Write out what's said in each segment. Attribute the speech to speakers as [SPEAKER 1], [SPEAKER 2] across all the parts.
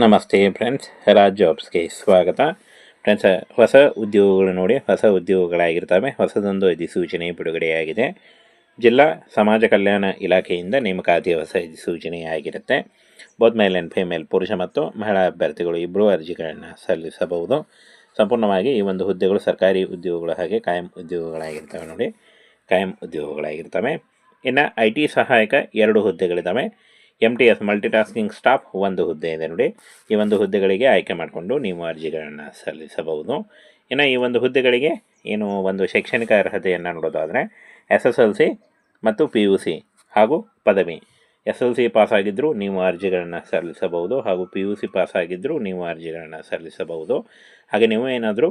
[SPEAKER 1] ನಮಸ್ತೆ ಫ್ರೆಂಡ್ಸ್ ರಾಜ್ ಜಾಬ್ಸ್ಗೆ ಸ್ವಾಗತ. ಫ್ರೆಂಡ್ಸ್ ಹೊಸ ಉದ್ಯೋಗಗಳು ನೋಡಿ, ಹೊಸ ಉದ್ಯೋಗಗಳಾಗಿರ್ತವೆ. ಹೊಸದೊಂದು ಅಧಿಸೂಚನೆ ಬಿಡುಗಡೆಯಾಗಿದೆ. ಜಿಲ್ಲಾ ಸಮಾಜ ಕಲ್ಯಾಣ ಇಲಾಖೆಯಿಂದ ನೇಮಕಾತಿ ಹೊಸ ಅಧಿಸೂಚನೆಯಾಗಿರುತ್ತೆ. ಬೋತ್ ಮೇಲ್ ಆ್ಯಂಡ್ ಫಿಮೇಲ್ ಪುರುಷ ಮತ್ತು ಮಹಿಳಾ ಅಭ್ಯರ್ಥಿಗಳು ಇಬ್ಬರೂ ಅರ್ಜಿಗಳನ್ನು ಸಲ್ಲಿಸಬಹುದು. ಸಂಪೂರ್ಣವಾಗಿ ಈ ಒಂದು ಹುದ್ದೆಗಳು ಸರ್ಕಾರಿ ಉದ್ಯೋಗಗಳ ಹಾಗೆ ಕಾಯಂ ಉದ್ಯೋಗಗಳಾಗಿರ್ತವೆ ನೋಡಿ. ಕಾಯಂ ಉದ್ಯೋಗಗಳಾಗಿರ್ತವೆ. ಇನ್ನು ಐ ಟಿ ಸಹಾಯಕ ಎರಡು ಹುದ್ದೆಗಳಿದ್ದಾವೆ M T S multitasking staff ಒಂದು ಹುದ್ದೆ ಇದೆ ನೋಡಿ. ಈ ಒಂದು ಹುದ್ದೆಗಳಿಗೆ ಆಯ್ಕೆ ಮಾಡಿಕೊಂಡು ನೀವು ಅರ್ಜಿಗಳನ್ನು ಸಲ್ಲಿಸಬಹುದು. ಇನ್ನು ಈ ಒಂದು ಹುದ್ದೆಗಳಿಗೆ ಏನು ಒಂದು ಶೈಕ್ಷಣಿಕ ಅರ್ಹತೆಯನ್ನು ನೋಡೋದಾದರೆ ಎಸ್ ಎಸ್ ಎಲ್ ಸಿ ಮತ್ತು ಪಿ ಯು ಸಿ ಹಾಗೂ ಪದವಿ. ಎಸ್ ಎಲ್ ಸಿ ಪಾಸಾಗಿದ್ದರೂ ನೀವು ಅರ್ಜಿಗಳನ್ನು ಸಲ್ಲಿಸಬಹುದು ಹಾಗೂ ಪಿ ಯು ಸಿ ಪಾಸಾಗಿದ್ದರೂ ನೀವು ಅರ್ಜಿಗಳನ್ನು ಸಲ್ಲಿಸಬಹುದು. ಹಾಗೆ ನೀವು ಏನಾದರೂ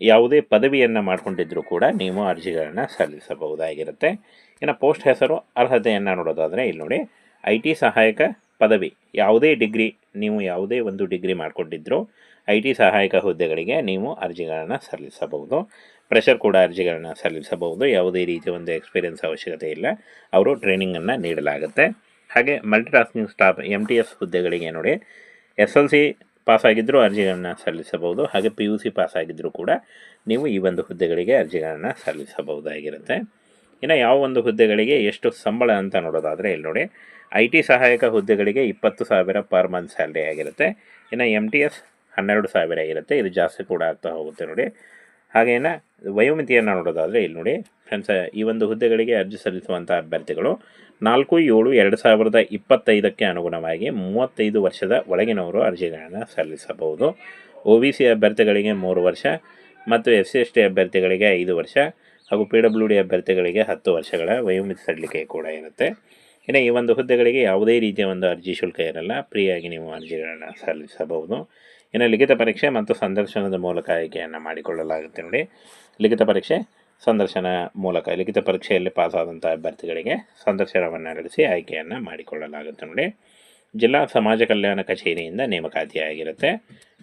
[SPEAKER 1] ಯಾವುದೇ ಪದವಿಯನ್ನು ಮಾಡಿಕೊಂಡಿದ್ದರೂ ಕೂಡ ನೀವು ಅರ್ಜಿಗಳನ್ನು ಸಲ್ಲಿಸಬಹುದಾಗಿರುತ್ತೆ. ಇನ್ನು ಪೋಸ್ಟ್ ಹೆಸರು, ಅರ್ಹತೆಯನ್ನು ನೋಡೋದಾದರೆ ಇಲ್ಲಿ ನೋಡಿ. ಐ ಟಿ ಸಹಾಯಕ ಪದವಿ. ಯಾವುದೇ ಡಿಗ್ರಿ, ನೀವು ಯಾವುದೇ ಒಂದು ಡಿಗ್ರಿ ಮಾಡಿಕೊಂಡಿದ್ದರೂ ಐ ಟಿ ಸಹಾಯಕ ಹುದ್ದೆಗಳಿಗೆ ನೀವು ಅರ್ಜಿಗಳನ್ನು ಸಲ್ಲಿಸಬಹುದು. ಪ್ರೆಷರ್ ಕೂಡ ಅರ್ಜಿಗಳನ್ನು ಸಲ್ಲಿಸಬಹುದು. ಯಾವುದೇ ರೀತಿಯ ಒಂದು ಎಕ್ಸ್ಪೀರಿಯನ್ಸ್ ಅವಶ್ಯಕತೆ ಇಲ್ಲ. ಅವರು ಟ್ರೈನಿಂಗನ್ನು ನೀಡಲಾಗುತ್ತೆ. ಹಾಗೆ multitasking staff M T S ಹುದ್ದೆಗಳಿಗೆ ನೋಡಿ, ಎಸ್ ಎಲ್ ಸಿ ಪಾಸಾಗಿದ್ದರೂ ಅರ್ಜಿಗಳನ್ನು ಸಲ್ಲಿಸಬಹುದು. ಹಾಗೆ ಪಿ ಯು ಸಿ ಪಾಸಾಗಿದ್ದರೂ ಕೂಡ ನೀವು ಈ ಒಂದು ಹುದ್ದೆಗಳಿಗೆ ಅರ್ಜಿಗಳನ್ನು ಸಲ್ಲಿಸಬಹುದಾಗಿರುತ್ತೆ. ಇನ್ನು ಯಾವ ಒಂದು ಹುದ್ದೆಗಳಿಗೆ ಎಷ್ಟು ಸಂಬಳ ಅಂತ ನೋಡೋದಾದರೆ, ಇಲ್ಲಿ ನೋಡಿ ಐ ಟಿ ಸಹಾಯಕ ಹುದ್ದೆಗಳಿಗೆ ಇಪ್ಪತ್ತು ಸಾವಿರ ಪರ್ ಮಂತ್ ಸ್ಯಾಲ್ರಿ ಆಗಿರುತ್ತೆ. ಇನ್ನು ಎಂ ಟಿ ಎಸ್ ಹನ್ನೆರಡು ಸಾವಿರ ಆಗಿರುತ್ತೆ. ಇದು ಜಾಸ್ತಿ ಕೂಡ ಆಗ್ತಾ ಹೋಗುತ್ತೆ ನೋಡಿ. ಹಾಗೇನ ವಯೋಮಿತಿಯನ್ನು ನೋಡೋದಾದರೆ ಇಲ್ಲಿ ನೋಡಿ. ಫ್ರೆಂಡ್ಸ್ ಈ ಒಂದು ಹುದ್ದೆಗಳಿಗೆ ಅರ್ಜಿ ಸಲ್ಲಿಸುವಂಥ ಅಭ್ಯರ್ಥಿಗಳು ನಾಲ್ಕು, ಏಳು, ಎರಡು ಸಾವಿರದ ಇಪ್ಪತ್ತೈದಕ್ಕೆ ಅನುಗುಣವಾಗಿ ಮೂವತ್ತೈದು ವರ್ಷದ ಒಳಗಿನವರು ಅರ್ಜಿಗಳನ್ನು ಸಲ್ಲಿಸಬಹುದು. ಒ ಬಿ ಸಿ ಅಭ್ಯರ್ಥಿಗಳಿಗೆ ಮೂರು ವರ್ಷ ಮತ್ತು ಎಸ್ ಸಿ ಎಸ್ ಟಿ ಅಭ್ಯರ್ಥಿಗಳಿಗೆ ಐದು ವರ್ಷ ಹಾಗೂ ಪಿ ಡಬ್ಲ್ಯೂ ಡಿ ಅಭ್ಯರ್ಥಿಗಳಿಗೆ ಹತ್ತು ವರ್ಷಗಳ ವಯೋಮಿತಿ ಸಡಿಲಿಕೆ ಕೂಡ ಇರುತ್ತೆ. ಇನ್ನು ಈ ಒಂದು ಹುದ್ದೆಗಳಿಗೆ ಯಾವುದೇ ರೀತಿಯ ಒಂದು ಅರ್ಜಿ ಶುಲ್ಕ ಇರಲ್ಲ. ಫ್ರೀಯಾಗಿ ನೀವು ಅರ್ಜಿಗಳನ್ನು ಸಲ್ಲಿಸಬಹುದು. ಇನ್ನು ಲಿಖಿತ ಪರೀಕ್ಷೆ ಮತ್ತು ಸಂದರ್ಶನದ ಮೂಲಕ ಆಯ್ಕೆಯನ್ನು ಮಾಡಿಕೊಳ್ಳಲಾಗುತ್ತೆ ನೋಡಿ. ಲಿಖಿತ ಪರೀಕ್ಷೆ, ಸಂದರ್ಶನ ಮೂಲಕ ಲಿಖಿತ ಪರೀಕ್ಷೆಯಲ್ಲಿ ಪಾಸಾದಂಥ ಅಭ್ಯರ್ಥಿಗಳಿಗೆ ಸಂದರ್ಶನವನ್ನು ನಡೆಸಿ ಆಯ್ಕೆಯನ್ನು ಮಾಡಿಕೊಳ್ಳಲಾಗುತ್ತೆ ನೋಡಿ. ಜಿಲ್ಲಾ ಸಮಾಜ ಕಲ್ಯಾಣ ಕಚೇರಿಯಿಂದ ನೇಮಕಾತಿಯಾಗಿರುತ್ತೆ.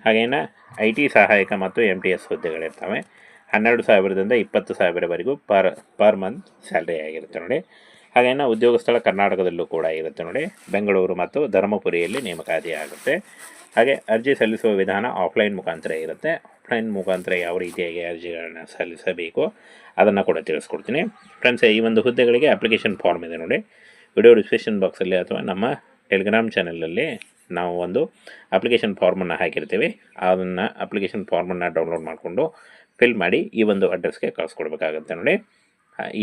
[SPEAKER 1] ಹಾಗೇನ ಐ ಟಿ ಸಹಾಯಕ ಮತ್ತು ಎಂ ಟಿ ಎಸ್ ಹುದ್ದೆಗಳಿರ್ತವೆ. ಹನ್ನೆರಡು ಸಾವಿರದಿಂದ ಇಪ್ಪತ್ತು ಸಾವಿರವರೆಗೂ ಪರ್ ಪರ್ ಮಂತ್ ಸ್ಯಾಲ್ರಿ ಆಗಿರುತ್ತೆ ನೋಡಿ. ಹಾಗೇನ ಉದ್ಯೋಗ ಸ್ಥಳ ಕರ್ನಾಟಕದಲ್ಲೂ ಕೂಡ ಇರುತ್ತೆ ನೋಡಿ. ಬೆಂಗಳೂರು ಮತ್ತು ಧರ್ಮಪುರಿಯಲ್ಲಿ ನೇಮಕಾತಿ ಆಗುತ್ತೆ. ಹಾಗೆ ಅರ್ಜಿ ಸಲ್ಲಿಸುವ ವಿಧಾನ ಆಫ್ಲೈನ್ ಮುಖಾಂತರ ಇರುತ್ತೆ. ಆಫ್ಲೈನ್ ಮುಖಾಂತರ ಯಾವ ರೀತಿಯಾಗಿ ಅರ್ಜಿಗಳನ್ನು ಸಲ್ಲಿಸಬೇಕು ಅದನ್ನು ಕೂಡ ತಿಳಿಸ್ಕೊಡ್ತೀನಿ. ಫ್ರೆಂಡ್ಸ್, ಈ ಒಂದು ಹುದ್ದೆಗಳಿಗೆ ಅಪ್ಲಿಕೇಶನ್ ಫಾರ್ಮ್ ಇದೆ ನೋಡಿ. ವಿಡಿಯೋ ಡಿಸ್ಕ್ರಿಪ್ಷನ್ ಬಾಕ್ಸಲ್ಲಿ ಅಥವಾ ನಮ್ಮ ಟೆಲಿಗ್ರಾಮ್ ಚಾನಲಲ್ಲಿ ನಾವು ಒಂದು ಅಪ್ಲಿಕೇಶನ್ ಫಾರ್ಮನ್ನು ಹಾಕಿರ್ತೀವಿ. ಅದನ್ನು ಅಪ್ಲಿಕೇಶನ್ ಫಾರ್ಮನ್ನು ಡೌನ್ಲೋಡ್ ಮಾಡಿಕೊಂಡು ಫಿಲ್ ಮಾಡಿ ಈ ಒಂದು ಅಡ್ರೆಸ್ಗೆ ಕಳಿಸ್ಕೊಡ್ಬೇಕಾಗುತ್ತೆ ನೋಡಿ.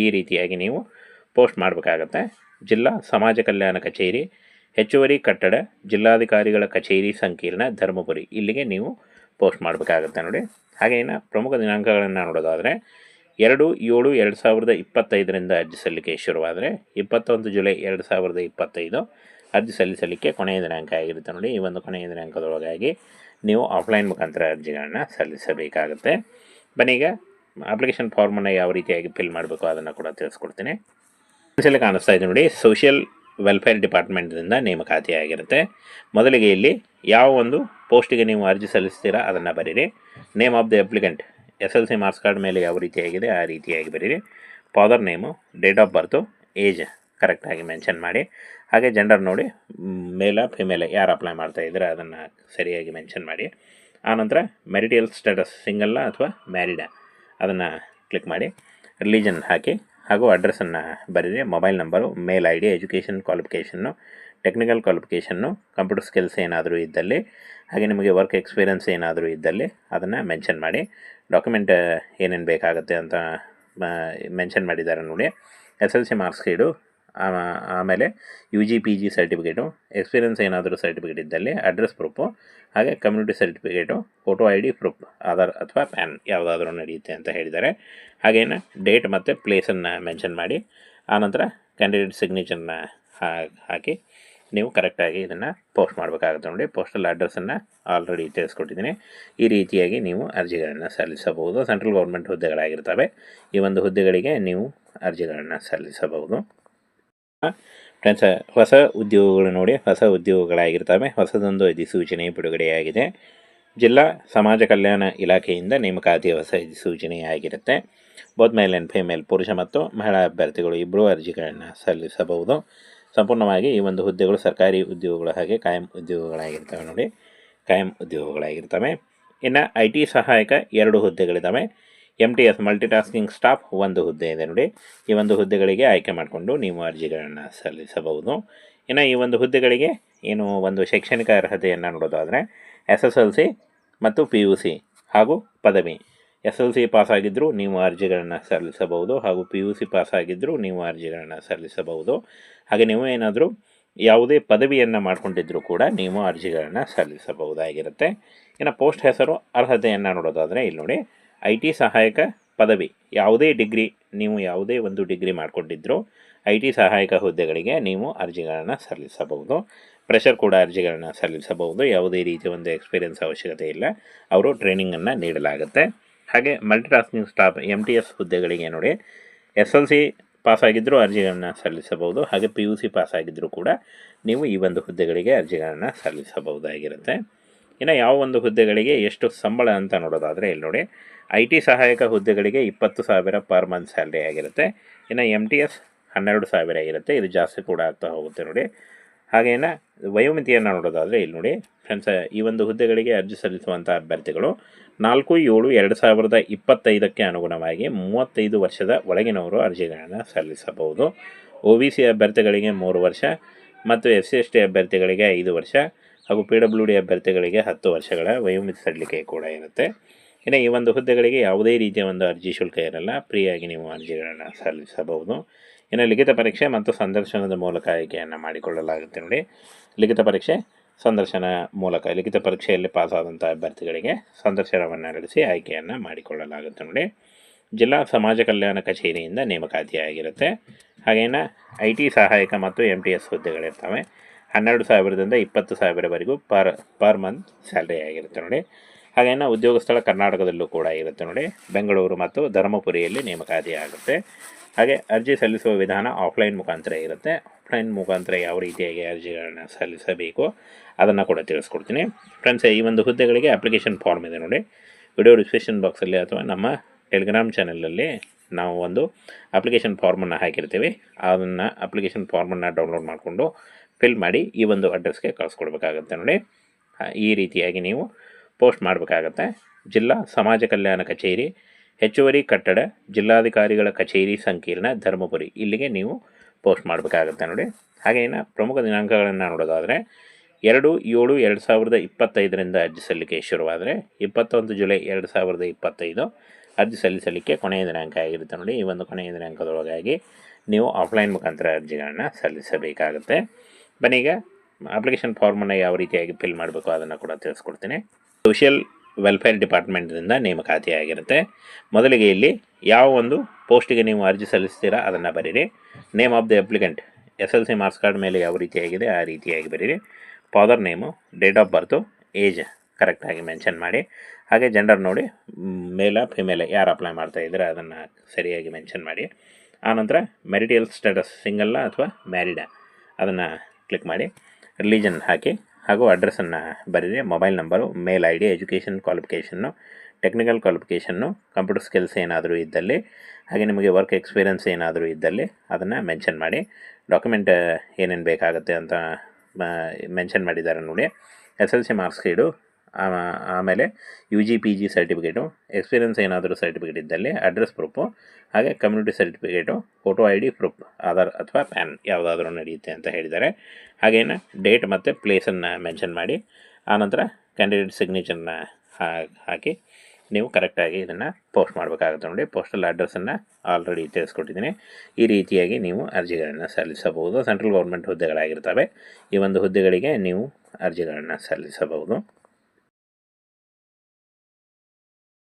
[SPEAKER 1] ಈ ರೀತಿಯಾಗಿ ನೀವು ಪೋಸ್ಟ್ ಮಾಡಬೇಕಾಗತ್ತೆ. ಜಿಲ್ಲಾ ಸಮಾಜ ಕಲ್ಯಾಣ ಕಚೇರಿ, ಹೆಚ್ಚುವರಿ ಕಟ್ಟಡ, ಜಿಲ್ಲಾಧಿಕಾರಿಗಳ ಕಚೇರಿ ಸಂಕೀರ್ಣ ಧರ್ಮಪುರಿ. ಇಲ್ಲಿಗೆ ನೀವು ಪೋಸ್ಟ್ ಮಾಡಬೇಕಾಗತ್ತೆ ನೋಡಿ. ಹಾಗೆಯೇ ಪ್ರಮುಖ ದಿನಾಂಕಗಳನ್ನು ನೋಡೋದಾದರೆ, ಎರಡು ಏಳು ಎರಡು ಸಾವಿರದ ಇಪ್ಪತ್ತೈದರಿಂದ ಅರ್ಜಿ ಸಲ್ಲಿಕೆ ಶುರುವಾದರೆ, ಇಪ್ಪತ್ತೊಂದು ಜುಲೈ ಎರಡು ಸಾವಿರದ ಇಪ್ಪತ್ತೈದು ಅರ್ಜಿ ಸಲ್ಲಿಸಲಿಕ್ಕೆ ಕೊನೆಯ ದಿನಾಂಕ ಆಗಿರುತ್ತೆ ನೋಡಿ. ಈ ಒಂದು ಕೊನೆಯ ದಿನಾಂಕದೊಳಗಾಗಿ ನೀವು ಆಫ್ಲೈನ್ ಮುಖಾಂತರ ಅರ್ಜಿಗಳನ್ನು ಸಲ್ಲಿಸಬೇಕಾಗುತ್ತೆ. ಬನ್ನೀಗ ಅಪ್ಲಿಕೇಶನ್ ಫಾರ್ಮನ್ನು ಯಾವ ರೀತಿಯಾಗಿ ಫಿಲ್ ಮಾಡಬೇಕು ಅದನ್ನು ಕೂಡ ತಿಳಿಸ್ಕೊಡ್ತೀನಿ. ಕಾಣಿಸ್ತಾ ಇದೆ ನೋಡಿ. ಸೋಷಿಯಲ್ ವೆಲ್ಫೇರ್ ಡಿಪಾರ್ಟ್ಮೆಂಟ್ದಿಂದ ನೇಮಕಾತಿ ಆಗಿರುತ್ತೆ ಮೊದಲಿಗೆ ಇಲ್ಲಿ ಯಾವ ಒಂದು ಪೋಸ್ಟಿಗೆ ನೀವು ಅರ್ಜಿ ಸಲ್ಲಿಸ್ತೀರಾ ಅದನ್ನು ಬರೀರಿ. Name of the applicant S L C marks card ಮೇಲೆ ಯಾವ ರೀತಿಯಾಗಿದೆ ಆ ರೀತಿಯಾಗಿ ಬರೀರಿ. Father name date of birth age ಕರೆಕ್ಟಾಗಿ ಮೆನ್ಷನ್ ಮಾಡಿ. ಹಾಗೆ ಜೆಂಡರ್ ನೋಡಿ ಮೇಲ ಫಿಮೇಲ ಯಾರು ಅಪ್ಲೈ ಮಾಡ್ತಾ ಇದ್ದೀರಾ ಅದನ್ನು ಸರಿಯಾಗಿ ಮೆನ್ಷನ್ ಮಾಡಿ. ಆನಂತರ ಮೆರಿಟಿಯಲ್ ಸ್ಟೇಟಸ್ ಸಿಂಗಲ್ಲ ಅಥವಾ ಮ್ಯಾರಿಡ ಅದನ್ನು ಕ್ಲಿಕ್ ಮಾಡಿ. ರಿಲಿಜನ್ ಹಾಕಿ ಹಾಗೂ ಅಡ್ರೆಸ್ಸನ್ನು ಬರೀರಿ mobile number mail I D education qualification technical qualification computer skills ಏನಾದರೂ ಇದ್ದಲ್ಲಿ, ಹಾಗೆ ನಿಮಗೆ ವರ್ಕ್ ಎಕ್ಸ್ಪೀರಿಯನ್ಸ್ ಏನಾದರೂ ಇದ್ದಲ್ಲಿ ಅದನ್ನು ಮೆನ್ಷನ್ ಮಾಡಿ. ಡಾಕ್ಯುಮೆಂಟ್ ಏನೇನು ಬೇಕಾಗುತ್ತೆ ಅಂತ ಮೆನ್ಷನ್ ಮಾಡಿದ್ದಾರೆ ನೋಡಿ. S L C marks sheet ಆಮೇಲೆ U G P G certificate experience ಏನಾದರೂ ಸರ್ಟಿಫಿಕೇಟ್ ಇದ್ದಲ್ಲಿ ಅಡ್ರೆಸ್ ಪ್ರೂಫು ಹಾಗೆ community certificate photo I D proof Aadhaar ಅಥವಾ ಪ್ಯಾನ್ ಯಾವುದಾದ್ರೂ ನಡೆಯುತ್ತೆ ಅಂತ ಹೇಳಿದ್ದಾರೆ. ಹಾಗೇನು ಡೇಟ್ ಮತ್ತು ಪ್ಲೇಸನ್ನು ಮೆನ್ಷನ್ ಮಾಡಿ, ಆನಂತರ ಕ್ಯಾಂಡಿಡೇಟ್ ಸಿಗ್ನೇಚರ್ನ ಹಾಕಿ, ನೀವು ಕರೆಕ್ಟಾಗಿ ಇದನ್ನು ಪೋಸ್ಟ್ ಮಾಡಬೇಕಾಗುತ್ತೆ ನೋಡಿ. ಪೋಸ್ಟಲ್ ಅಡ್ರೆಸ್ಸನ್ನು ಆಲ್ರೆಡಿ ತಿಳಿಸ್ಕೊಟ್ಟಿದ್ದೀನಿ. ಈ ರೀತಿಯಾಗಿ ನೀವು ಅರ್ಜಿಗಳನ್ನು ಸಲ್ಲಿಸಬಹುದು. ಸೆಂಟ್ರಲ್ ಗೌರ್ಮೆಂಟ್ ಹುದ್ದೆಗಳಾಗಿರ್ತವೆ. ಈ ಒಂದು ಹುದ್ದೆಗಳಿಗೆ ನೀವು ಅರ್ಜಿಗಳನ್ನು ಸಲ್ಲಿಸಬಹುದು. ಫ್ರೆಂಡ್ಸ್ ಹೊಸ ಉದ್ಯೋಗಗಳು ನೋಡಿ, ಹೊಸ ಉದ್ಯೋಗಗಳಾಗಿರ್ತವೆ. ಹೊಸದೊಂದು ಅಧಿಸೂಚನೆ ಬಿಡುಗಡೆಯಾಗಿದೆ. ಜಿಲ್ಲಾ ಸಮಾಜ ಕಲ್ಯಾಣ ಇಲಾಖೆಯಿಂದ ನೇಮಕಾತಿ ಹೊಸ ಅಧಿಸೂಚನೆಯಾಗಿರುತ್ತೆ. ಬೋತ್ ಮೇಲ್ ಆ್ಯಂಡ್ ಫಿಮೇಲ್ ಪುರುಷ ಮತ್ತು ಮಹಿಳಾ ಅಭ್ಯರ್ಥಿಗಳು ಇಬ್ಬರೂ ಅರ್ಜಿಗಳನ್ನು ಸಲ್ಲಿಸಬಹುದು. ಸಂಪೂರ್ಣವಾಗಿ ಈ ಒಂದು ಹುದ್ದೆಗಳು ಸರ್ಕಾರಿ ಉದ್ಯೋಗಗಳ ಹಾಗೆ ಕಾಯಂ ಉದ್ಯೋಗಗಳಾಗಿರ್ತವೆ ನೋಡಿ. ಕಾಯಂ ಉದ್ಯೋಗಗಳಾಗಿರ್ತವೆ. ಇನ್ನು ಐ ಟಿ ಸಹಾಯಕ ಎರಡು ಹುದ್ದೆಗಳಿದ್ದಾವೆ M T S multitasking staff ಒಂದು ಹುದ್ದೆ ಇದೆ ನೋಡಿ. ಈ ಒಂದು ಹುದ್ದೆಗಳಿಗೆ ಆಯ್ಕೆ ಮಾಡಿಕೊಂಡು ನೀವು ಅರ್ಜಿಗಳನ್ನು ಸಲ್ಲಿಸಬಹುದು. ಇನ್ನು ಈ ಒಂದು ಹುದ್ದೆಗಳಿಗೆ ಏನು ಒಂದು ಶೈಕ್ಷಣಿಕ ಅರ್ಹತೆಯನ್ನು ನೋಡೋದಾದರೆ ಎಸ್ ಎಸ್ ಎಲ್ ಸಿ ಮತ್ತು ಪಿ ಯು ಸಿ ಹಾಗೂ ಪದವಿ. ಎಸ್ ಎಲ್ ಸಿ ಪಾಸಾಗಿದ್ದರೂ ನೀವು ಅರ್ಜಿಗಳನ್ನು ಸಲ್ಲಿಸಬಹುದು ಹಾಗೂ ಪಿ ಯು ಸಿ ಪಾಸಾಗಿದ್ದರೂ ನೀವು ಅರ್ಜಿಗಳನ್ನು ಸಲ್ಲಿಸಬಹುದು. ಹಾಗೆ ನೀವು ಏನಾದರೂ ಯಾವುದೇ ಪದವಿಯನ್ನು ಮಾಡಿಕೊಂಡಿದ್ದರೂ ಕೂಡ ನೀವು ಅರ್ಜಿಗಳನ್ನು ಸಲ್ಲಿಸಬಹುದಾಗಿರುತ್ತೆ. ಇನ್ನು ಪೋಸ್ಟ್ ಹೆಸರು, ಅರ್ಹತೆಯನ್ನು ನೋಡೋದಾದರೆ ಇಲ್ಲಿ ನೋಡಿ. ಐ ಟಿ ಸಹಾಯಕ ಪದವಿ. ಯಾವುದೇ ಡಿಗ್ರಿ, ನೀವು ಯಾವುದೇ ಒಂದು ಡಿಗ್ರಿ ಮಾಡಿಕೊಂಡಿದ್ದರೂ ಐ ಟಿ ಸಹಾಯಕ ಹುದ್ದೆಗಳಿಗೆ ನೀವು ಅರ್ಜಿಗಳನ್ನು ಸಲ್ಲಿಸಬಹುದು. ಪ್ರೆಷರ್ ಕೂಡ ಅರ್ಜಿಗಳನ್ನು ಸಲ್ಲಿಸಬಹುದು. ಯಾವುದೇ ರೀತಿಯ ಒಂದು ಎಕ್ಸ್ಪೀರಿಯನ್ಸ್ ಅವಶ್ಯಕತೆ ಇಲ್ಲ. ಅವರು ಟ್ರೈನಿಂಗನ್ನು ನೀಡಲಾಗುತ್ತೆ. ಹಾಗೆ multitasking staff M T S ಹುದ್ದೆಗಳಿಗೆ ನೋಡಿ, ಎಸ್ ಎಲ್ ಸಿ ಪಾಸಾಗಿದ್ದರೂ ಅರ್ಜಿಗಳನ್ನು ಸಲ್ಲಿಸಬಹುದು. ಹಾಗೆ ಪಿ ಯು ಸಿ ಪಾಸಾಗಿದ್ದರೂ ಕೂಡ ನೀವು ಈ ಒಂದು ಹುದ್ದೆಗಳಿಗೆ ಅರ್ಜಿಗಳನ್ನು ಸಲ್ಲಿಸಬಹುದಾಗಿರುತ್ತೆ. ಇನ್ನು ಯಾವ ಒಂದು ಹುದ್ದೆಗಳಿಗೆ ಎಷ್ಟು ಸಂಬಳ ಅಂತ ನೋಡೋದಾದರೆ ಇಲ್ಲಿ ನೋಡಿ ಐ ಟಿ ಸಹಾಯಕ ಹುದ್ದೆಗಳಿಗೆ ಇಪ್ಪತ್ತು ಸಾವಿರ ಪರ್ ಮಂತ್ ಸ್ಯಾಲ್ರಿ ಆಗಿರುತ್ತೆ. ಇನ್ನು ಎಂ ಟಿ ಎಸ್ ಹನ್ನೆರಡು ಸಾವಿರ ಆಗಿರುತ್ತೆ. ಇದು ಜಾಸ್ತಿ ಕೂಡ ಆಗ್ತಾ ಹೋಗುತ್ತೆ ನೋಡಿ. ಹಾಗೇನ ವಯೋಮಿತಿಯನ್ನು ನೋಡೋದಾದರೆ ಇಲ್ಲಿ ನೋಡಿ. ಫ್ರೆಂಡ್ಸ್ ಈ ಒಂದು ಹುದ್ದೆಗಳಿಗೆ ಅರ್ಜಿ ಸಲ್ಲಿಸುವಂಥ ಅಭ್ಯರ್ಥಿಗಳು ನಾಲ್ಕು, ಏಳು, ಎರಡು ಸಾವಿರದ ಇಪ್ಪತ್ತೈದಕ್ಕೆ ಅನುಗುಣವಾಗಿ ಮೂವತ್ತೈದು ವರ್ಷದ ಒಳಗಿನವರು ಅರ್ಜಿಗಳನ್ನು ಸಲ್ಲಿಸಬಹುದು. ಒ ಬಿ ಸಿ ಅಭ್ಯರ್ಥಿಗಳಿಗೆ ಮೂರು ವರ್ಷ ಮತ್ತು ಎಸ್ ಸಿ ಎಸ್ ಟಿ ಅಭ್ಯರ್ಥಿಗಳಿಗೆ ಐದು ವರ್ಷ ಹಾಗೂ ಪಿ ಡಬ್ಲ್ಯೂ ಡಿ ಅಭ್ಯರ್ಥಿಗಳಿಗೆ ಹತ್ತು ವರ್ಷಗಳ ವಯೋಮಿತಿ ಸಲ್ಲಿಕೆ ಕೂಡ ಇರುತ್ತೆ. ಇನ್ನು ಈ ಒಂದು ಹುದ್ದೆಗಳಿಗೆ ಯಾವುದೇ ರೀತಿಯ ಒಂದು ಅರ್ಜಿ ಶುಲ್ಕ ಇರಲ್ಲ. ಫ್ರೀಯಾಗಿ ನೀವು ಅರ್ಜಿಗಳನ್ನು ಸಲ್ಲಿಸಬಹುದು. ಇನ್ನು ಲಿಖಿತ ಪರೀಕ್ಷೆ ಮತ್ತು ಸಂದರ್ಶನದ ಮೂಲಕ ಆಯ್ಕೆಯನ್ನು ಮಾಡಿಕೊಳ್ಳಲಾಗುತ್ತೆ ನೋಡಿ. ಲಿಖಿತ ಪರೀಕ್ಷೆ, ಸಂದರ್ಶನ ಮೂಲಕ, ಲಿಖಿತ ಪರೀಕ್ಷೆಯಲ್ಲಿ ಪಾಸಾದಂಥ ಅಭ್ಯರ್ಥಿಗಳಿಗೆ ಸಂದರ್ಶನವನ್ನು ನಡೆಸಿ ಆಯ್ಕೆಯನ್ನು ಮಾಡಿಕೊಳ್ಳಲಾಗುತ್ತೆ ನೋಡಿ. ಜಿಲ್ಲಾ ಸಮಾಜ ಕಲ್ಯಾಣ ಕಚೇರಿಯಿಂದ ನೇಮಕಾತಿಯಾಗಿರುತ್ತೆ. ಹಾಗೇನ ಐ ಟಿ ಸಹಾಯಕ ಮತ್ತು ಎಂ ಟಿ ಎಸ್ ಹುದ್ದೆಗಳಿರ್ತವೆ. ಹನ್ನೆರಡು ಸಾವಿರದಿಂದ ಇಪ್ಪತ್ತು ಸಾವಿರವರೆಗೂ ಪರ್ ಪರ್ ಮಂತ್ ಸ್ಯಾಲ್ರಿ ಆಗಿರುತ್ತೆ ನೋಡಿ. ಹಾಗೇನ ಉದ್ಯೋಗ ಸ್ಥಳ ಕರ್ನಾಟಕದಲ್ಲೂ ಕೂಡ ಇರುತ್ತೆ ನೋಡಿ. ಬೆಂಗಳೂರು ಮತ್ತು ಧರ್ಮಪುರಿಯಲ್ಲಿ ನೇಮಕಾತಿ ಆಗುತ್ತೆ. ಹಾಗೆ ಅರ್ಜಿ ಸಲ್ಲಿಸುವ ವಿಧಾನ ಆಫ್ಲೈನ್ ಮುಖಾಂತರ ಇರುತ್ತೆ. ಆಫ್ಲೈನ್ ಮುಖಾಂತರ ಯಾವ ರೀತಿಯಾಗಿ ಅರ್ಜಿಗಳನ್ನು ಸಲ್ಲಿಸಬೇಕು ಅದನ್ನು ಕೂಡ ತಿಳಿಸ್ಕೊಡ್ತೀನಿ. ಫ್ರೆಂಡ್ಸ್ ಈ ಒಂದು ಹುದ್ದೆಗಳಿಗೆ ಅಪ್ಲಿಕೇಶನ್ ಫಾರ್ಮ್ ಇದೆ ನೋಡಿ. ವಿಡಿಯೋ ಡಿಸ್ಕ್ರಿಪ್ಷನ್ ಬಾಕ್ಸಲ್ಲಿ ಅಥವಾ ನಮ್ಮ ಟೆಲಿಗ್ರಾಮ್ ಚಾನಲಲ್ಲಿ ನಾವು ಒಂದು ಅಪ್ಲಿಕೇಶನ್ ಫಾರ್ಮನ್ನು ಹಾಕಿರ್ತೀವಿ. ಅದನ್ನು ಅಪ್ಲಿಕೇಶನ್ ಫಾರ್ಮನ್ನು ಡೌನ್ಲೋಡ್ ಮಾಡಿಕೊಂಡು ಫಿಲ್ ಮಾಡಿ ಈ ಒಂದು ಅಡ್ರೆಸ್ಗೆ ಕಳಿಸ್ಕೊಡ್ಬೇಕಾಗುತ್ತೆ ನೋಡಿ. ಈ ರೀತಿಯಾಗಿ ನೀವು ಪೋಸ್ಟ್ ಮಾಡಬೇಕಾಗತ್ತೆ. ಜಿಲ್ಲಾ ಸಮಾಜ ಕಲ್ಯಾಣ ಕಚೇರಿ, ಹೆಚ್ಚುವರಿ ಕಟ್ಟಡ, ಜಿಲ್ಲಾಧಿಕಾರಿಗಳ ಕಚೇರಿ ಸಂಕೀರ್ಣ ಧರ್ಮಪುರಿ. ಇಲ್ಲಿಗೆ ನೀವು ಪೋಸ್ಟ್ ಮಾಡಬೇಕಾಗತ್ತೆ ನೋಡಿ. ಹಾಗೇನ ಪ್ರಮುಖ ದಿನಾಂಕಗಳನ್ನು ನೋಡೋದಾದರೆ, ಎರಡು ಏಳು ಎರಡು ಸಾವಿರದ ಇಪ್ಪತ್ತೈದರಿಂದ ಅರ್ಜಿ ಸಲ್ಲಿಕೆ ಶುರುವಾದರೆ, ಇಪ್ಪತ್ತೊಂದು ಜುಲೈ ಎರಡು ಸಾವಿರದ ಇಪ್ಪತ್ತೈದು ಅರ್ಜಿ ಸಲ್ಲಿಸಲಿಕ್ಕೆ ಕೊನೆಯ ದಿನಾಂಕ ಆಗಿರುತ್ತೆ ನೋಡಿ. ಈ ಒಂದು ಕೊನೆಯ ದಿನಾಂಕದೊಳಗಾಗಿ ನೀವು ಆಫ್ಲೈನ್ ಮುಖಾಂತರ ಅರ್ಜಿಗಳನ್ನು ಸಲ್ಲಿಸಬೇಕಾಗುತ್ತೆ. ಬನ್ನಿ ಈಗ, ಅಪ್ಲಿಕೇಶನ್ ಫಾರ್ಮನ್ನು ಯಾವ ರೀತಿಯಾಗಿ ಫಿಲ್ ಮಾಡಬೇಕು ಅದನ್ನು ಕೂಡ ತಿಳಿಸ್ಕೊಡ್ತೀನಿ. ಸೋಷಿಯಲ್ ವೆಲ್ಫೇರ್ ಡಿಪಾರ್ಟ್ಮೆಂಟ್ನಿಂದ ನೇಮಕಾತಿಯಾಗಿರುತ್ತೆ. ಮೊದಲಿಗೆ ಇಲ್ಲಿ ಯಾವ ಒಂದು ಪೋಸ್ಟಿಗೆ ನೀವು ಅರ್ಜಿ ಸಲ್ಲಿಸ್ತೀರಾ ಅದನ್ನು ಬರೀರಿ. Name of the applicant S L C marks card ಮೇಲೆ ಯಾವ ರೀತಿಯಾಗಿದೆ ಆ ರೀತಿಯಾಗಿ ಬರೀರಿ. Father name date of birth age ಕರೆಕ್ಟಾಗಿ ಮೆನ್ಷನ್ ಮಾಡಿ. ಹಾಗೆ ಜೆಂಡರ್ ನೋಡಿ ಮೇಲ ಫಿಮೇಲ ಯಾರು ಅಪ್ಲೈ ಮಾಡ್ತಾ ಇದ್ದೀರ ಅದನ್ನು ಸರಿಯಾಗಿ ಮೆನ್ಷನ್ ಮಾಡಿ. ಆನಂತರ ಮೆರಿಟಿಯಲ್ ಸ್ಟೇಟಸ್ ಸಿಂಗಲ್ಲ ಅಥವಾ ಮ್ಯಾರಿಡ ಅದನ್ನು ಕ್ಲಿಕ್ ಮಾಡಿ. ರಿಲಿಜನ್ ಹಾಕಿ. ಹಾಗೂ ಅಡ್ರೆಸ್ಸನ್ನು ಬರೀರಿ mobile number mail I D education qualification technical qualification computer skills ಏನಾದರೂ ಇದ್ದಲ್ಲಿ, ಹಾಗೆ ನಿಮಗೆ ವರ್ಕ್ ಎಕ್ಸ್ಪೀರಿಯನ್ಸ್ ಏನಾದರೂ ಇದ್ದಲ್ಲಿ ಅದನ್ನು ಮೆನ್ಷನ್ ಮಾಡಿ. ಡಾಕ್ಯುಮೆಂಟ್ ಏನೇನು ಬೇಕಾಗುತ್ತೆ ಅಂತ ಮೆನ್ಷನ್ ಮಾಡಿದ್ದಾರೆ ನೋಡಿ. S L C marks sheet ಆಮೇಲೆ U G P G certificate experience ಏನಾದರೂ ಸರ್ಟಿಫಿಕೇಟ್ ಇದ್ದಲ್ಲಿ ಅಡ್ರೆಸ್ ಪ್ರೂಫು ಹಾಗೆ community certificate photo I D proof Aadhaar ಅಥವಾ ಪ್ಯಾನ್ ಯಾವುದಾದ್ರೂ ನಡೆಯುತ್ತೆ ಅಂತ ಹೇಳಿದ್ದಾರೆ. ಹಾಗೇನು ಡೇಟ್ ಮತ್ತು ಪ್ಲೇಸನ್ನು ಮೆನ್ಷನ್ ಮಾಡಿ, ಆನಂತರ ಕ್ಯಾಂಡಿಡೇಟ್ ಸಿಗ್ನೇಚರ್ನ ಹಾಕಿ ನೀವು ಕರೆಕ್ಟಾಗಿ ಇದನ್ನು ಪೋಸ್ಟ್ ಮಾಡಬೇಕಾಗುತ್ತೆ ನೋಡಿ. ಪೋಸ್ಟಲ್ ಅಡ್ರೆಸ್ಸನ್ನು ಆಲ್ರೆಡಿ ತಿಳಿಸ್ಕೊಟ್ಟಿದ್ದೀನಿ. ಈ ರೀತಿಯಾಗಿ ನೀವು ಅರ್ಜಿಗಳನ್ನು ಸಲ್ಲಿಸಬಹುದು. ಸೆಂಟ್ರಲ್ ಗೌರ್ಮೆಂಟ್ ಹುದ್ದೆಗಳಾಗಿರ್ತವೆ. ಈ ಒಂದು ಹುದ್ದೆಗಳಿಗೆ ನೀವು ಅರ್ಜಿಗಳನ್ನು ಸಲ್ಲಿಸಬಹುದು.